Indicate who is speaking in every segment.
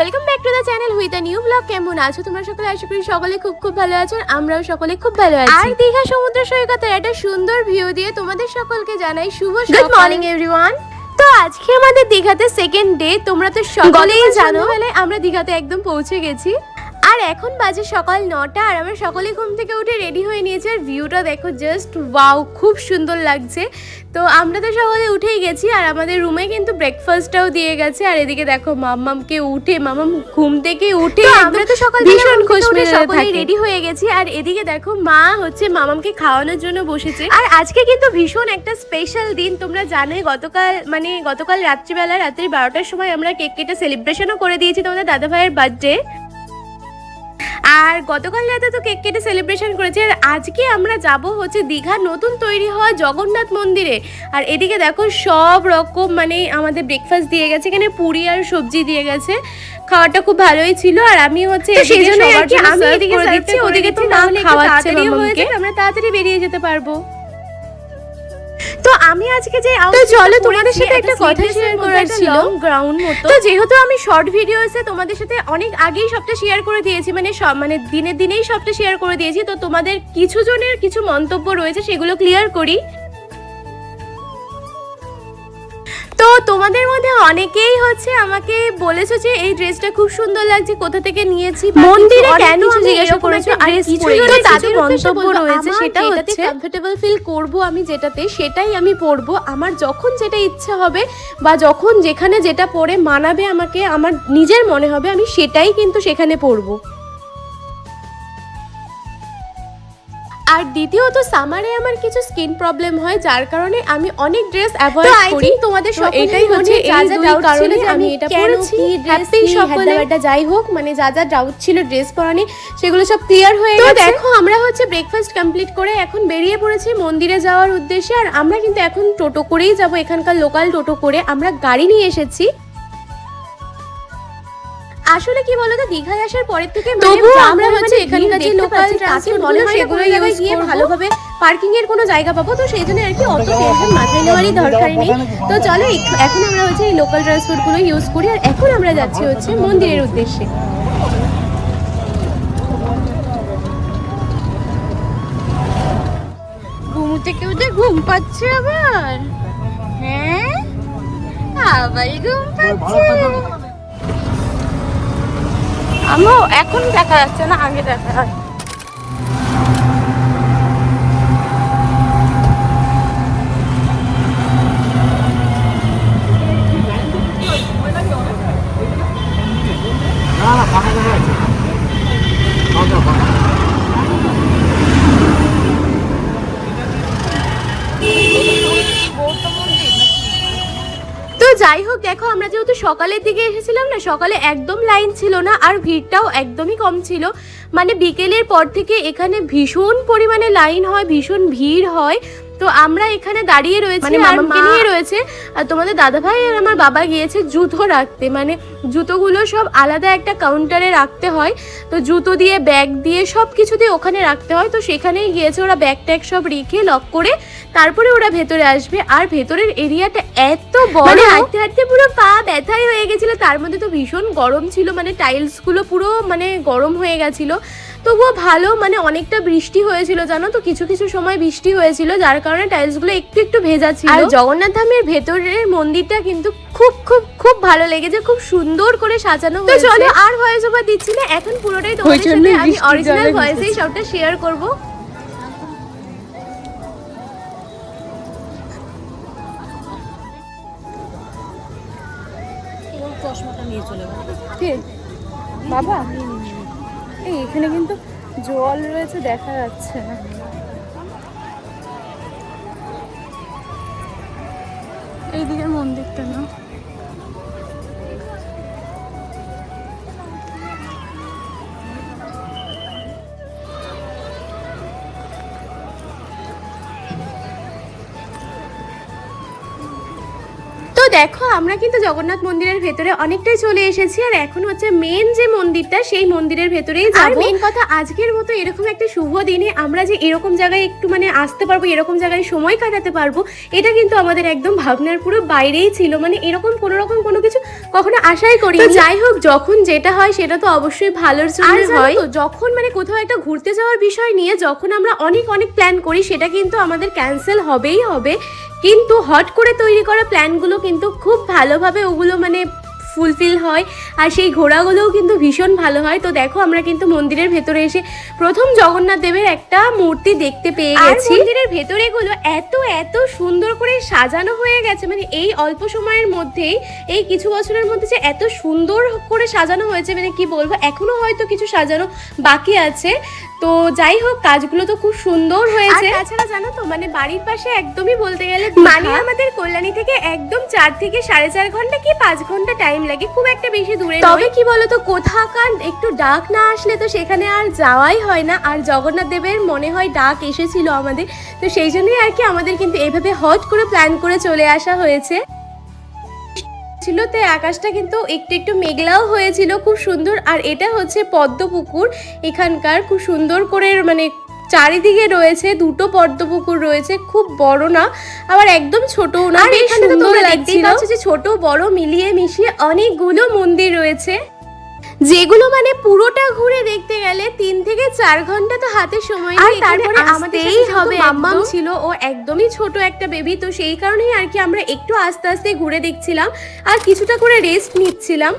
Speaker 1: Welcome back to the channel with the new blog কেমন আছো? তোমরা সকলে আশা করি সকলে খুব খুব ভালো আছো আর আমরাও সকলে খুব ভালো আছি। আর দীঘা সমুদ্র সৈকতের একটা সুন্দর ভিউ দিয়ে তোমাদের সকলকে জানাই শুভ গুড মর্নিং এভরিওয়ান তো আজকে আমাদের দীঘাতে সেকেন্ড ডে তোমরা তো সকলেই জানো। আমরা দীঘাতে একদম পৌঁছে গেছি। আর এখন বাজে সকাল নটা আর আমরা সকলে ঘুম থেকে উঠে রেডি হয়ে নিয়েছি আর ভিউটা দেখো জাস্ট ওয়াও খুব সুন্দর লাগছে। তো আমরা তো সকলে উঠেই গেছি আর আমাদের রুমে কিন্তু ব্রেকফাস্টটাও দিয়ে গেছে আর এদিকে দেখো মাম্মামকে উঠে মামাম ঘুম থেকে উঠে আমরা তো সকাল ভীষণ খুশ সকলেই রেডি হয়ে গেছি আর এদিকে দেখো মা হচ্ছে মামামকে খাওয়ানোর জন্য বসেছে। আর আজকে কিন্তু ভীষণ একটা স্পেশাল দিন তোমরা জানোই গতকাল মানে গতকাল রাত্রিবেলা রাত্রি বারোটার সময় আমরা কেক কেটে সেলিব্রেশনও করে দিয়েছি তোমাদের দাদা ভাইয়ের বার্থডে আর গতকাল রাতে তো কেক কেটে সেলিব্রেশন করেছে আর আজকে আমরা যাব হচ্ছে দীঘা নতুন তৈরি হওয়া জগন্নাথ মন্দিরে। আর এদিকে দেখো সব রকম মানে আমাদের ব্রেকফাস্ট দিয়ে গেছে এখানে পুরি আর সবজি দিয়ে গেছে। খাওয়াটা খুব ভালোই ছিল আর আমি হচ্ছে সেই জন্য আমি এদিকে ওদিকে তো
Speaker 2: না
Speaker 1: খাওয়াচ্ছে আমরা তাড়াতাড়ি বেরিয়ে যেতে পারব। তো আমি আজকে যে
Speaker 2: তো চলো তোমাদের সাথে একটা কথা
Speaker 1: মধ্যে
Speaker 2: করার ছিল।
Speaker 1: গ্রাউন্ড মতো তো যেহেতু আমি শর্ট ভিডিওসে তোমাদের সাথে অনেক আগেই সবটা শেয়ার করে দিয়েছি মানে সব মানে দিনে দিনেই সবটা শেয়ার করে দিয়েছি তো তোমাদের কিছু জনের কিছু মন্তব্য রয়েছে সেগুলো ক্লিয়ার করি তো তোমাদের মধ্যে অনেকেই হচ্ছে আমাকে বলেছ যে এই ড্রেসটা খুব সুন্দর লাগছে কোথা থেকে নিয়েছি?
Speaker 2: মন্দিরে কেন
Speaker 1: জিজ্ঞাসা করেছ? আর কিছু তাদের মন্তব্য রয়েছে সেটা হচ্ছে কমফোর্টেবল ফিল করব আমি যেটাতে সেটাই আমি পরবো। আমার যখন যেটা ইচ্ছা হবে বা যখন যেখানে যেটা পরে মানাবে আমাকে আমার নিজের মনে হবে আমি সেটাই কিন্তু সেখানে পরবো। আর দ্বিতীয়ত সামারে আমার কিছু স্কিন প্রবলেম হয় যার কারণে আমি অনেক ড্রেস অ্যাভয়েড করি। তোমাদের
Speaker 2: এটাই হচ্ছে
Speaker 1: যা
Speaker 2: এই
Speaker 1: যা
Speaker 2: দুই
Speaker 1: ডাউট ছিল
Speaker 2: কারণে
Speaker 1: যে আমি এটা পরেছি হ্যাপি সকলে এটা যাই হোক মানে যা যা ডাউট ছিল ড্রেস পরানি সেগুলো সব ক্লিয়ার হয়ে গেছে।
Speaker 2: দেখো
Speaker 1: আমরা হচ্ছে ব্রেকফাস্ট কমপ্লিট করে এখন বেরিয়ে পড়েছি মন্দিরে যাওয়ার উদ্দেশ্যে আর আমরা কিন্তু এখন টোটো করেই যাব এখানকার লোকাল টোটো করে। আমরা গাড়ি নিয়ে এসেছি। আসলে কি বলতো দীঘায় আসার পরের থেকে মানে
Speaker 2: তবুও আমরা হচ্ছে
Speaker 1: হচ্ছে এখানকার যে লোকাল ট্রান্সপোর্ট মনে
Speaker 2: মনে
Speaker 1: হয়
Speaker 2: হয়
Speaker 1: সেগুলো জায়গায় গিয়ে ভালোভাবে পার্কিং এর কোনো জায়গা পাবো তো সেই জন্য আর কি অত টেনশন মাথায় নেওয়ারই দরকার নেই। তো চলো এখন আমরা হচ্ছে এই লোকাল ট্রান্সপোর্টগুলো ইউজ করি আর এখন আমরা যাচ্ছি হচ্ছে মন্দিরের উদ্দেশ্যে।
Speaker 2: ঘুম থেকে উঠে ঘুম পাচ্ছে আবার? হ্যাঁ? আবার ঘুম পাচ্ছে। আমিও এখন দেখা যাচ্ছে না আগে দেখা যাচ্ছে
Speaker 1: তো যাই হোক, দেখো, আমরা যেহেতু সকালের দিকে এসেছিলাম না, সকালে একদম লাইন ছিল না আর ভিড়টাও একদমই কম ছিল। মানে বিকেলের পর থেকে এখানে ভীষণ পরিমাণে লাইন হয়, ভীষণ ভিড় হয়। তো আমরা এখানে দাঁড়িয়ে রয়েছি
Speaker 2: মানে
Speaker 1: আর নিয়ে রয়েছে। আর তোমাদের দাদা ভাই আর আমার বাবা গিয়েছে জুতো রাখতে। মানে জুতোগুলো সব আলাদা একটা কাউন্টারে রাখতে হয়। তো জুতো দিয়ে ব্যাগ দিয়ে সব কিছু দিয়ে ওখানে রাখতে হয়। তো সেখানেই গিয়েছে ওরা ব্যাগ ট্যাগ সব রেখে লক করে। তারপরে ওরা ভেতরে আসবে। আর ভেতরের এরিয়াটা এত বড়
Speaker 2: মানে
Speaker 1: হাঁটতে হাঁটতে পুরো পা ব্যথাই হয়ে গেছিল। তার মধ্যে তো ভীষণ গরম ছিল। মানে টাইলসগুলো পুরো মানে গরম হয়ে গেছিল। তবুও ভালো মানে অনেকটা বৃষ্টি হয়েছিল জানো তো? কিছু কিছু সময় বৃষ্টি হয়েছিল যার কারণে টাইলসগুলো একটু একটু ভেজা ছিল। আর জগন্নাথ ধামের ভেতরের মন্দিরটা কিন্তু খুব খুব খুব ভালো লেগেছে খুব সুন্দর করে সাজানো হয়েছে। চলো আর ভয়েস ওভার দিচ্ছি না এখন পুরোটাই তোমাদের সাথে আমি অরিজিনাল ভয়েসেই সবটা শেয়ার করব।
Speaker 2: চশমাটা নিয়ে কে? বাবা? এই এখানে কিন্তু জল রয়েছে দেখা যাচ্ছে না। এইদিকে মন্দিরটা না?
Speaker 1: দেখো আমরা কিন্তু জগন্নাথ মন্দিরের ভেতরে অনেকটাই চলে এসেছি আর এখন হচ্ছে মেন যে মন্দিরটা সেই মন্দিরের ভেতরেই যাব। মেন কথা আজকের মতো এরকম একটা শুভ দিনে আমরা যে এরকম জায়গায় একটু মানে আসতে পারব এরকম জায়গায় সময় কাটাতে পারব এটা কিন্তু আমাদের একদম ভাবনার পুরো বাইরেই ছিল। মানে এরকম কোনো রকম কোনো কিছু কখনো আশাই করি যাই হোক যখন যেটা হয় সেটা তো অবশ্যই ভালোর জন্য হয়। তো যখন মানে কোথাও একটা ঘুরতে যাওয়ার বিষয় নিয়ে যখন আমরা অনেক অনেক প্ল্যান করি সেটা কিন্তু আমাদের ক্যান্সেল হবেই হবে। কিন্তু হট করে তৈরি করা প্ল্যানগুলো কিন্তু খুব ভালোভাবে ওগুলো মানে ফুলফিল হয়। আর সেই ঘোড়াগুলোও কিন্তু ভীষণ ভালো হয়। তো দেখো আমরা কিন্তু মন্দিরের ভেতরে এসে প্রথম জগন্নাথ দেবের একটা মূর্তি দেখতে পেয়ে গেছি। মন্দিরের ভেতরে গুলো এত এত সুন্দর করে সাজানো হয়ে গেছে মানে এই অল্প সময়ের মধ্যেই এই কিছু বছরের মধ্যে যে এত সুন্দর করে সাজানো হয়েছে মানে কি বলব এখনও হয়তো কিছু সাজানো বাকি আছে। তো যাই হোক কাজগুলো তো খুব সুন্দর হয়েছে। তাছাড়া জানো তো মানে বাড়ির পাশে একদমই বলতে গেলে মানে আমাদের কল্যাণী থেকে একদম চার থেকে সাড়ে চার ঘণ্টা কি পাঁচ ঘণ্টা টাইম লাগে খুব একটা বেশি দূরে তবে কি বলতো কোথাকার একটু ডাক না আসলে তো সেখানে আর যাওয়াই হয় না আর জগন্নাথ দেবের মনে হয় ডাক এসেছিল আমাদের তো সেই জন্যই আর কি আমাদের কিন্তু এভাবে হট করে প্ল্যান করে চলে আসা হয়েছে। ছিল তাই আকাশটা কিন্তু একটু একটু মেঘলাও হয়েছিল খুব সুন্দর। আর এটা হচ্ছে পদ্ম পুকুর এখানকার খুব সুন্দর করে মানে চারিদিকে রয়েছে দুটো পদ্ম পুকুর রয়েছে খুব বড় না আবার একদম ছোটও না যে ছোট বড় মিলিয়ে মিশিয়ে অনেকগুলো মন্দির রয়েছে। যেগুলো মানে পুরোটা ঘুরে দেখতে গেলে চার ঘণ্টা তো হাতে সময়
Speaker 2: আর তারপরে
Speaker 1: আমাদেরই হবে মাম্মাম ছিল ও একদমই ছোট একটা বেবি তো সেই কারণেই আর কি আমরা একটু আস্তে আস্তে ঘুরে দেখছিলাম আর কিছুটা করে রেস্ট নিচ্ছিলাম।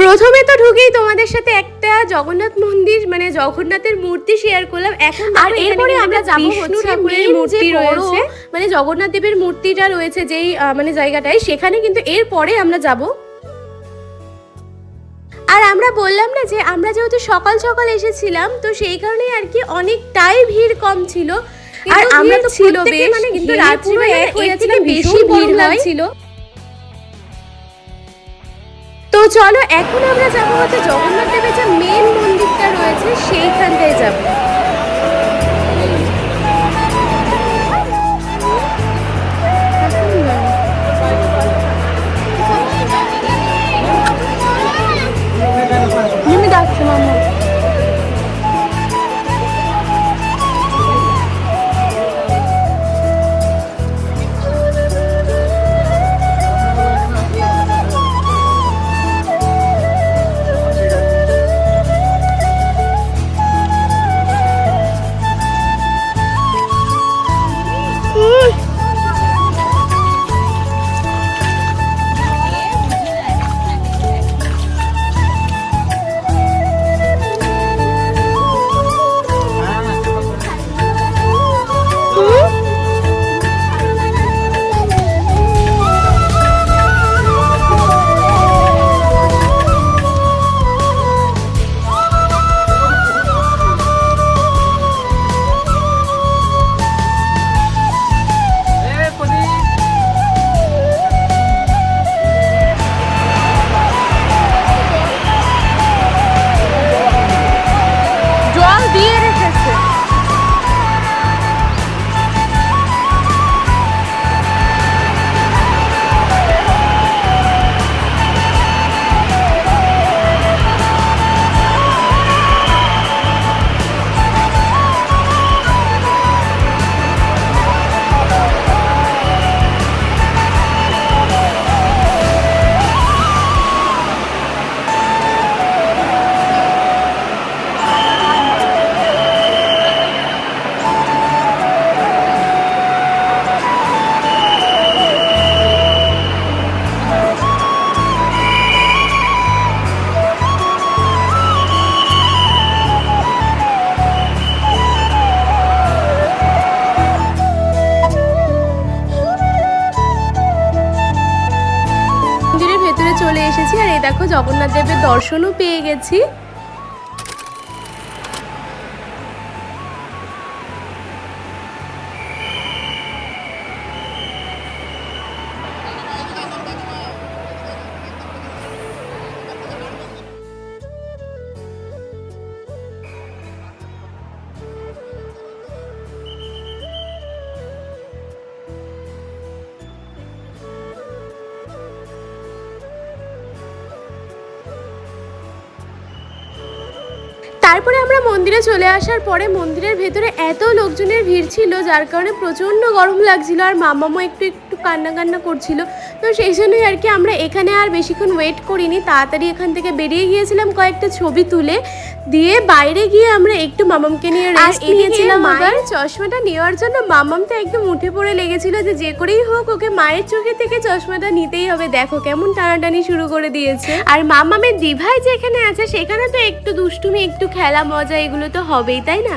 Speaker 1: প্রথমে তো ঢুকেই তোমাদের সাথে একটা জগন্নাথ মন্দির মানে জগন্নাথের মূর্তি শেয়ার করলাম। এখন
Speaker 2: আর এরপরে আমরা যাব
Speaker 1: বিষ্ণু ঠাকুরের মূর্তি রয়েছে। মানে জগন্নাথ দেবের মূর্তিটা রয়েছে যেই মানে জায়গাটায় সেখানে কিন্তু এরপরে আমরা যাব। আর আমরা বললাম না যে আমরা যেহেতু সকাল সকাল এসেছিলাম তো সেই কারণেই আর কি অনেকটাই ভিড় কম ছিল। আর আমরা তো
Speaker 2: ছিল বেশ,
Speaker 1: মানে কিন্তু রাত্রিবেলা এর থেকে বেশি ভিড়
Speaker 2: হয়।
Speaker 1: লাগছিল। তো চলো এখন আমরা যাব হচ্ছে জগন্নাথ দেবের যে মেন মন্দিরটা রয়েছে সেইখানটায় যাব। দেখো জগন্নাথ দেবের দর্শনও পেয়ে গেছি। তারপরে আমরা মন্দিরে চলে আসার পরে মন্দিরের ভেতরে এত লোকজনের ভিড় ছিল, যার কারণে প্রচণ্ড গরম লাগছিল। আর মামামো একটু একটু কান্না কান্না করছিল। তো সেই জন্যই আর কি আমরা এখানে আর বেশিক্ষণ ওয়েট করিনি। তাড়াতাড়ি এখান থেকে বেরিয়ে গিয়েছিলাম কয়েকটা ছবি তুলে। দিয়ে বাইরে গিয়ে আমরা একটু মামামকে নিয়ে রেস্ট নিয়েছিলাম
Speaker 2: মায়ের
Speaker 1: আবার চশমাটা নেওয়ার জন্য মামাম তো একদম উঠে পড়ে লেগেছিল যে যে করেই হোক ওকে মায়ের চোখে থেকে চশমাটা নিতেই হবে। দেখো কেমন টানাটানি শুরু করে দিয়েছে। আর মামামের দিভাই যেখানে আছে সেখানে তো একটু দুষ্টুমি একটু খেলা মজা এগুলো তো হবেই তাই না?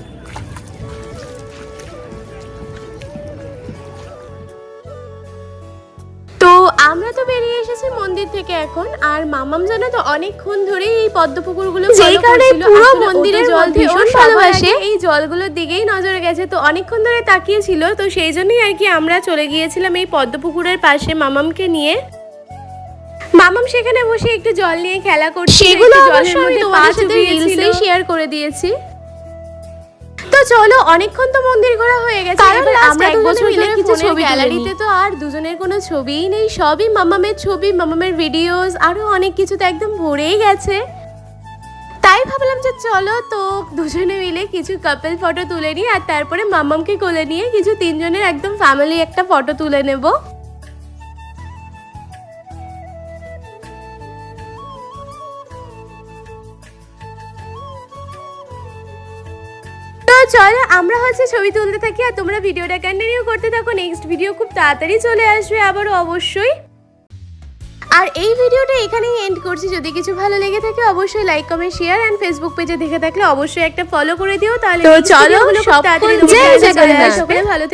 Speaker 1: আমরা তো বেরিয়ে এসেছি মন্দির থেকে এখন আর মামাম জানো তো অনেকক্ষণ ধরেই এই পদ্ম পুকুরগুলো
Speaker 2: যেই কারণে পুরো
Speaker 1: আসলে
Speaker 2: মন্দিরের
Speaker 1: জল ভীষণ ভালোবাসে। এই জলগুলোর দিকেই নজর গেছে তো অনেকক্ষণ ধরে তাকিয়েছিল তো সেই জন্যই আর কি আমরা চলে গিয়েছিলাম এই পদ্ম পুকুরের পাশে মামামকে নিয়ে। মামাম সেখানে বসে একটু জল নিয়ে খেলা করছে
Speaker 2: সেগুলো
Speaker 1: একটু
Speaker 2: অবশ্য আমি তোমাদের সাথে
Speaker 1: শেয়ার করে দিয়েছি। চলো অনেকক্ষণ তো মন্দির ঘোরা হয়ে গেছে।
Speaker 2: কারণ
Speaker 1: আমরা
Speaker 2: এক বছর
Speaker 1: মিলে
Speaker 2: ধরে
Speaker 1: কিছু ছবি গ্যালারিতে তো আর দুজনের কোনো ছবিই নেই সবই মামামের ছবি মামামের ভিডিওস আরও অনেক কিছু তো একদম ভরেই গেছে। তাই ভাবলাম যে চলো তো দুজনে মিলে কিছু কাপল ফটো তুলে নিই আর তারপরে মামামকে কোলে নিয়ে কিছু তিনজনের একদম ফ্যামিলি একটা ফটো তুলে নেব। চলো আমরা হচ্ছে ছবি তুলতে থাকি আর তোমরা ভিডিওটা কন্টিনিউ করতে থাকো। নেক্সট ভিডিও খুব তাড়াতাড়ি চলে আসবে আবারও অবশ্যই। আর এই ভিডিওটা এখানেই এন্ড করছি। যদি কিছু ভালো লেগে থাকে অবশ্যই like comment share and Facebook পেজে দেখে থাকলে অবশ্যই একটা ফলো করে দিও। তাহলে
Speaker 2: তো চলো,
Speaker 1: ভালো।